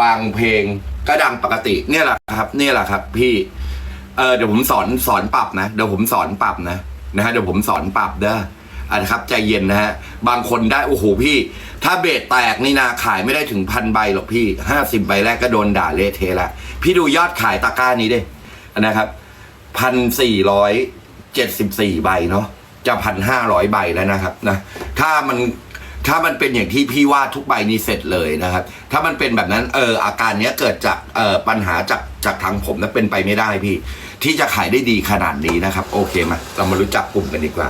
บางเพลงก็ดังปกติเนี่ยแหละครับ เนี่ยแหละครับ พี่เออเดี๋ยวผมสอนสอนปรับนะเดี๋ยวผมสอนปรับนะนะฮะเดี๋ยวผมสอนปรับเด้ออะนะครับใจเย็นนะฮะบางคนได้โอ้โหพี่ ถ้าเบสแตกนี่นาขายไม่ได้ถึงพันใบหรอกพี่ห้าสิบใบแรกก็โดนด่าเละเทะละพี่ดูยอดขายตะกร้านี้ดินะครับพันสี่ร้อยเจ็ดสิบสี่ใบเนาะจะพันห้าร้อยใบแล้วนะครับนะถ้ามัน ถ้ามันเป็นอย่างที่พี่ว่าทุกใบนี้เสร็จเลยนะครับ ถ้ามันเป็นแบบนั้นเอออาการเนี้ยเกิดจากเออปัญหาจากจากทางผมนะเป็นไปไม่ได้พี่ ที่จะขายได้ดีขนาดนี้นะครับ โอเคมาเรามารู้จักกลุ่มกันดีกว่า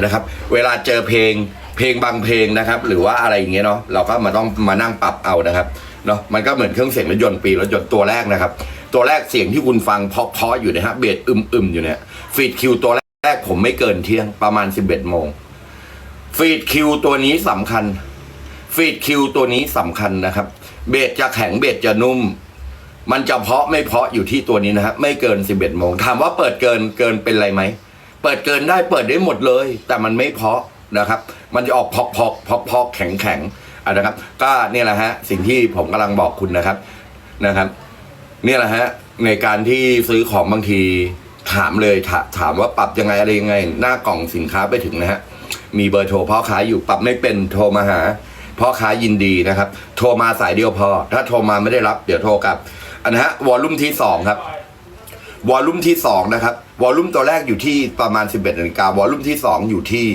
นะครับ เวลาเจอเพลงเพลงบางเพลงนะครับ หรือว่าอะไรอย่างเงี้ยเนาะเราก็มาต้องมานั่งปรับเอานะครับเนาะมันก็เหมือนเครื่องเสียงรถยนต์ปีรถยนต์ตัวแรกนะครับ ตัวแรกเสียงที่คุณฟังเพราะๆอยู่นะฮะเบสอึมๆอยู่เนี่ยฟีดคิวตัวแรกผมไม่เกินเที่ยงประมาณ 11โมง ฟีดคิวตัวนี้สำคัญ ฟีดคิวตัวนี้สำคัญนะครับ เบสจะแข็งเบสจะนุ่ม มันจะเพาะไม่เพาะอยู่ที่ตัวนี้นะครับไม่เกิน 11โมงถามว่าเปิดเกินเกินเป็นไรไหมเปิดเกินได้เปิดได้หมดเลย แต่มันไม่เพาะนะครับ มันจะออกพอกพอกพอกพอกแข็งแข็งอะนะครับ ก็เนี่ยแหละฮะสิ่งที่ผมกำลังบอกคุณนะครับนะครับ เนี่ยแหละฮะในการที่ซื้อของบางทีถามเลยถาถามว่าปรับยังไงอะไรยังไง หน้ากล่องสินค้าไปถึงนะฮะ มีเบอร์โทรพ่อค้าอยู่ปรับไม่เป็นโทรมาหาพ่อค้ายินดีนะครับ โทรมาสายเดียวพอ ถ้าโทรมาไม่ได้รับเดี๋ยวโทรกลับ อันนะฮะวอลลุ่มที่สองครับวอลลุ่มที่สองนะครับวอลลุ่มตัวแรกอยู่ที่ประมาณ 11นาฬิกาวอลลุ่มที่สองอยู่ที่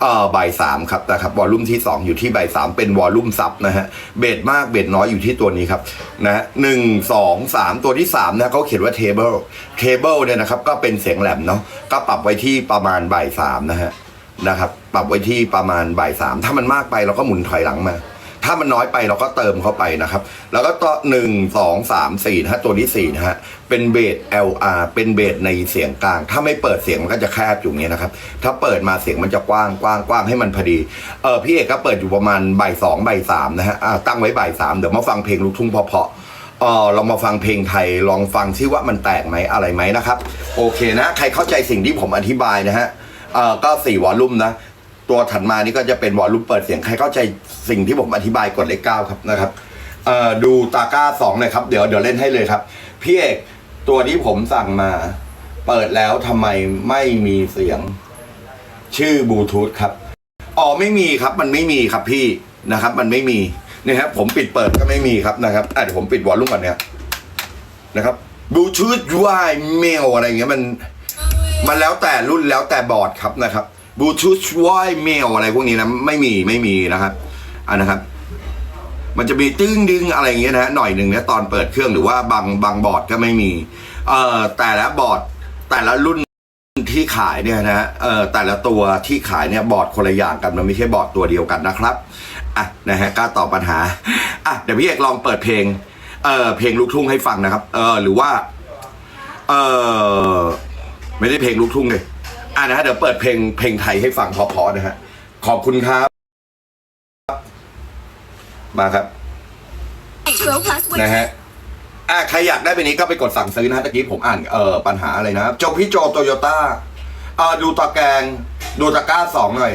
เอ่อบ่ายสามครับนะครับวอลลุ่มที่สองอยู่ที่บ่ายสามเป็นวอลลุ่มซับนะฮะเบสมากเบสน้อยอยู่ที่ตัวนี้ครับนะฮะหนึ่งสองสามตัวที่สามนะเขาเขียนว่า table table เนี่ยนะครับก็เป็นเสียงแหลมเนาะก็ปรับไว้ที่ประมาณบ่ายสามนะฮะ นะครับ ปรับไว้ที่ประมาณบ่ายสามถ้ามันมากไปเราก็หมุนถอยหลังมา ถ้ามันน้อยไปเราก็เติมเข้าไปนะครับ แล้วก็ต่อหนึ่งสองสามสี่นะฮะตัวที่สี่นะฮะเป็นเบส LR เป็นเบสในเสียงกลาง ถ้าไม่เปิดเสียงมันก็จะแคบอยู่เงี้ยนะครับ ถ้าเปิดมาเสียงมันจะกว้างกว้างกว้างให้มันพอดีเออพี่เอกก็เปิดอยู่ประมาณบ่ายสองบ่ายสามนะฮะอ่าตั้งไว้บ่ายสามเดี๋ยวมาฟังเพลงลูกทุ่งเพาะๆเออเรามาฟังเพลงไทยลองฟังซิว่ามันแตกไหมอะไรไหมนะครับ โอเคนะ ใครเข้าใจสิ่งที่ผมอธิบายนะฮะ เอ่อก็สี่วอลลุ่มนะ ตัวถัดมานี่ก็จะเป็นวอลลุ่มเปิดเสียงใครเข้าใจสิ่งที่ผมอธิบายกดเลขเก้าครับนะครับเอ่อดูตาก้าสองเลยครับเดี๋ยวเดี๋ยวเล่นให้เลยครับพี่เอกตัวที่ผมสั่งมา เปิดแล้วทำไมไม่มีเสียง ชื่อบลูทูธครับอ๋อไม่มีครับ มันไม่มีครับพี่นะครับ มันไม่มีเนี่ยครับผมปิดเปิดก็ไม่มีครับนะครับอะเดี๋ยวผมปิดวอลลุ่มก่อนเนี่ยนะครับบลูทูธวายเมลอะไรเงี้ยมัน มันแล้วแต่รุ่นแล้วแต่บอร์ดครับนะครับบลูทูธวอยเมลอะไรพวกนี้นะไม่มีไม่มีนะครับอันนะครับ มันจะมีตึ้งดึงอะไรอย่างเงี้ยนะฮะหน่อยหนึ่งนะตอนเปิดเครื่องหรือว่าบางบางบอร์ดก็ไม่มีเอ่อแต่ละบอร์ดแต่ละรุ่นที่ขายเนี่ยนะฮะเอ่อแต่ละตัวที่ขายเนี่ยบอร์ดคนละอย่างกันมันไม่ใช่บอร์ดตัวเดียวกันนะครับอะนะฮะก็ตอบปัญหาอะเดี๋ยวพี่เอกลองเปิดเพลงเอ่อเพลงลูกทุ่งให้ฟังนะครับเออหรือว่าเอ่อ ไม่ได้เพลงลูกทุ่งเลยอะนะฮะเดี๋ยวเปิดเพลงเพลงไทยให้ฟังเพอๆนะฮะ ขอบคุณครับ มาครับ Pro Plus นะฮะ อะใครอยากได้ไปนี้ก็ไปกดสั่งซื้อนะฮะตะกี้ผมอ่านเอ่อปัญหาอะไรนะโจพี่โจโตโยต้าเอ่อดูตะแกรงดูตะกร้าสองหน่อย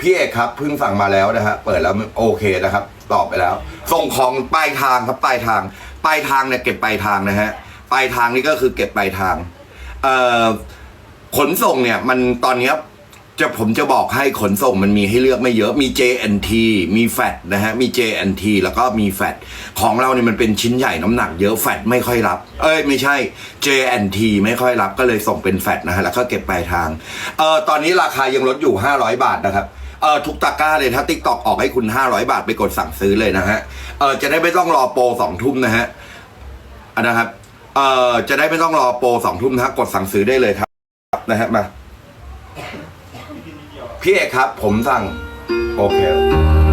พี่เอกครับเพิ่งสั่งมาแล้วนะฮะ เปิดแล้วโอเคนะครับ ตอบไปแล้ว ส่งของปลายทางครับปลายทาง ปลายทางเนี่ยเก็บปลายทางนะฮะ ปลายทางนี่ก็คือเก็บปลายทางเอ่อ ขนส่งเนี่ยมันตอนนี้จะผมจะบอกให้ขนส่งมันมีให้เลือกไม่เยอะมี JNT มีแฟดนะฮะมี JNT แล้วก็มีแฟดของเราเนี่ยมันเป็นชิ้นใหญ่น้ำหนักเยอะแฟดไม่ค่อยรับ เอ้ยไม่ใช่ JNT ไม่ค่อยรับก็เลยส่งเป็นแฟดนะฮะแล้วก็เก็บปลายทางเออตอนนี้ราคายังลดอยู่ 500 บาทนะครับเออทุกตะก้าเลยถ้า TikTok ออกให้คุณ 500 บาทไปกดสั่งซื้อเลยนะฮะเออจะได้ไม่ต้องรอโปรสองทุ่มนะฮะอะนะครับ เอ่อจะได้ไม่ต้องรอโปรสองทุ่มนะกดสั่งซื้อได้เลยครับนะฮะมาพี่เอกครับ ผมสั่ง โอเค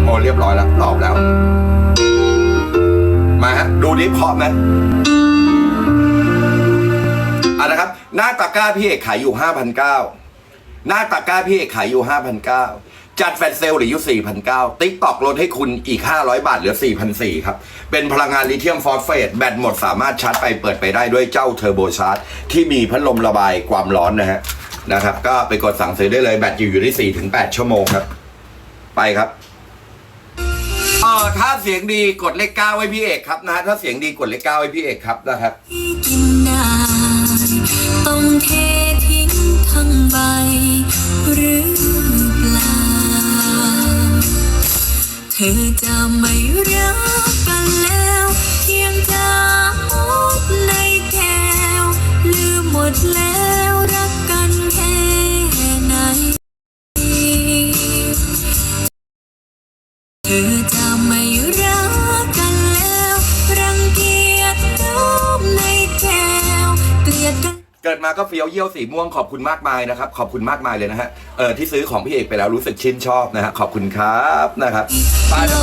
โอเรียบร้อยแล้วตอบแล้ว มาฮะ ดูดิเพาะไหมอะนะครับ หน้าตะกร้าพี่เอกขายอยู่ห้าพันเก้าหน้าตะกร้าพี่เอกขายอยู่ห้าพันเก้า จัดแฟนเซลหรืออยู่สี่พันเก้าติ๊กตอกลดให้คุณอีกห้าร้อยบาทเหลือสี่พันสี่ครับ เป็นพลังงานลิเธียมฟอสเฟตแบตหมดสามารถชาร์จไปเปิดไปได้ด้วยเจ้าเทอร์โบชาร์จที่มีพัดลมระบายความร้อนนะฮะนะครับ ก็ไปกดสั่งซื้อได้เลยแบตอยู่อยู่ที่สี่ถึงแปดชั่วโมงครับ ไปครับเออถ้าเสียงดีกดเลขเก้าไว้พี่เอกครับนะฮะถ้าเสียงดีกดเลขเก้าไว้พี่เอกครับนะครับที่กินนานต้องเททิ้งทั้งใบหรือ ธอจะไม่รักกันแล้ว กิดมาก็เฟี้ยวเยี่ยวสีม่วงขอบคุณมากมายนะครับ ขอบคุณมากมายเลยนะฮะเออที่ซื้อของพี่เอกไปแล้วรู้สึกชื่นชอบนะฮะขอบคุณครับนะครับไปเดี๋ยว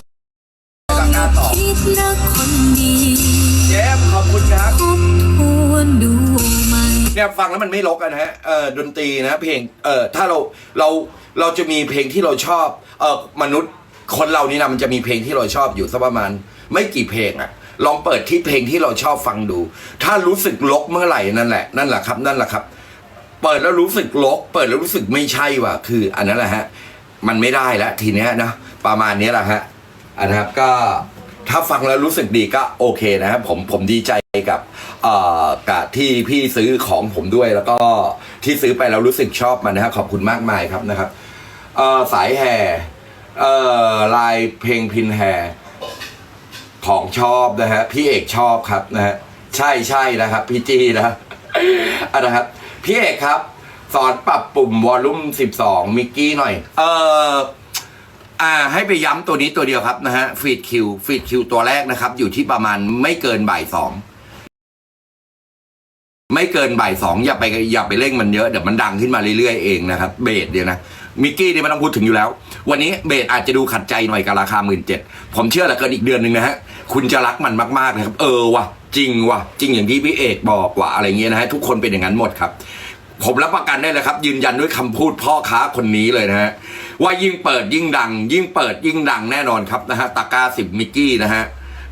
ไปงานต่อคิดนะคนดีเจมส์ขอบคุณครับทบทวนดูไหมเนี่ยฟังแล้วมันไม่ลกอะนะฮะเออดนตรีนะเพลงเออถ้าเราเราเราจะมีเพลงที่เราชอบเออมนุษย์คนเรานี่นะมันจะมีเพลงที่เราชอบอยู่สักประมาณ ไม่กี่เพลงอะ ลองเปิดที่เพลงที่เราชอบฟังดู ถ้ารู้สึกลกเมื่อไหร่นั่นแหละนั่นแหละครับ นั่นแหละครับ เปิดแล้วรู้สึกลก เปิดแล้วรู้สึกไม่ใช่ว่ะคือ อันนั้นแหละฮะ มันไม่ได้แล้วทีเนี้ยนะประมาณนี้แหละฮะอันนะครับก็ถ้าฟังแล้วรู้สึกดีก็โอเคนะครับผมผมดีใจกับเอ่อกับที่พี่ซื้อของผมด้วยแล้วก็ที่ซื้อไปแล้วรู้สึกชอบมันนะฮะขอบคุณมากมายครับนะครับเอ่อสายแห่เอ่อลายเพลงพินแห่ ของชอบนะฮะพี่เอกชอบครับนะฮะใช่ใช่นะครับ พี่จี้นะอันะครับ พี่เอกครับ สอนปรับปุ่มวอลลุ่ม 12 มิกกี้หน่อย เอออ่าให้ไปย้ำตัวนี้ตัวเดียวครับนะฮะฟีดคิวฟีดคิวตัวแรกนะครับ อยู่ที่ประมาณไม่เกินบ่ายสองไม่เกินบ่ายสองอย่าไปอย่าไปเร่งมันเยอะเดี๋ยวมันดังขึ้นมาเรื่อยๆเองนะครับเบสเนี่ยนะมิกกี้นี่ไม่ต้องพูดถึงอยู่แล้ว วันนี้เบสอาจจะดูขัดใจหน่อยกับราคาหมื่นเจ็ดผมเชื่อเหลือเกินอีกเดือนหนึ่งนะฮะ คุณจะรักมันมากๆนะครับ เออว่ะจริงว่ะจริงอย่างที่พี่เอกบอกว่ะอะไรเงี้ยนะฮะทุกคนเป็นอย่างนั้นหมดครับ ผมรับประกันได้เลยครับ ยืนยันด้วยคำพูดพ่อค้าคนนี้เลยนะฮะว่ายิ่งเปิดยิ่งดัง ยิ่งเปิดยิ่งดังแน่นอนครับนะฮะตะกาสิบมิกกี้นะฮะ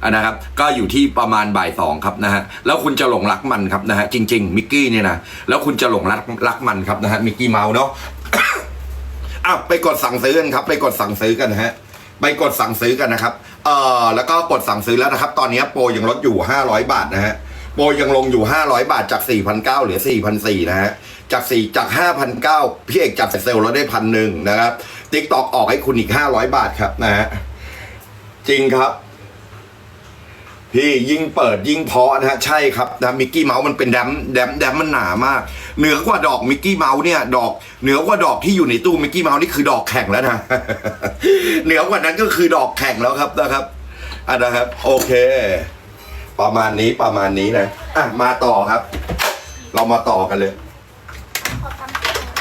นะครับก็อยู่ที่ประมาณบ่ายสองครับนะฮะแล้วคุณจะหลงรักมันครับนะฮะจริง ๆมิกกี้เนี่ยนะแล้วคุณจะหลงรักรักมันครับนะฮะมิกกี้เมาส์เนาะอ้าวไปกดสั่งซื้อกันครับ ไปกดสั่งซื้อกันนะฮะ ไปกดสั่งซื้อกันนะครับ เอ่อแล้วก็กดสั่งซื้อแล้วนะครับ ตอนนี้โปรยังลดอยู่ 500 บาทนะฮะ โปรยังลงอยู่ 500 บาทจาก 4,900เหลือ 4,400นะฮะ จาก 4 จาก 5,900พี่เอกจัดเซลล์แล้วได้พันหนึ่งนะครับติ๊กตอกออกให้คุณอีก 500 บาทครับนะฮะ จริงครับ พี่ยิ่งเปิดยิ่งเพาะนะฮะใช่ครับนะมิกกี้เมาส์มันเป็นแดมแดมแดมมันหนามาก เหนือกว่าดอกมิกกี้เมาส์เนี่ยดอกเหนือกว่าดอกที่อยู่ในตู้มิกกี้เมาส์นี่คือดอกแข่งแล้วนะเหนือกว่านั้นก็คือดอกแข่งแล้วครับนะครับอะนะครับ โอเค ประมาณนี้ประมาณนี้นะอะมาต่อครับ เรามาต่อกันเลย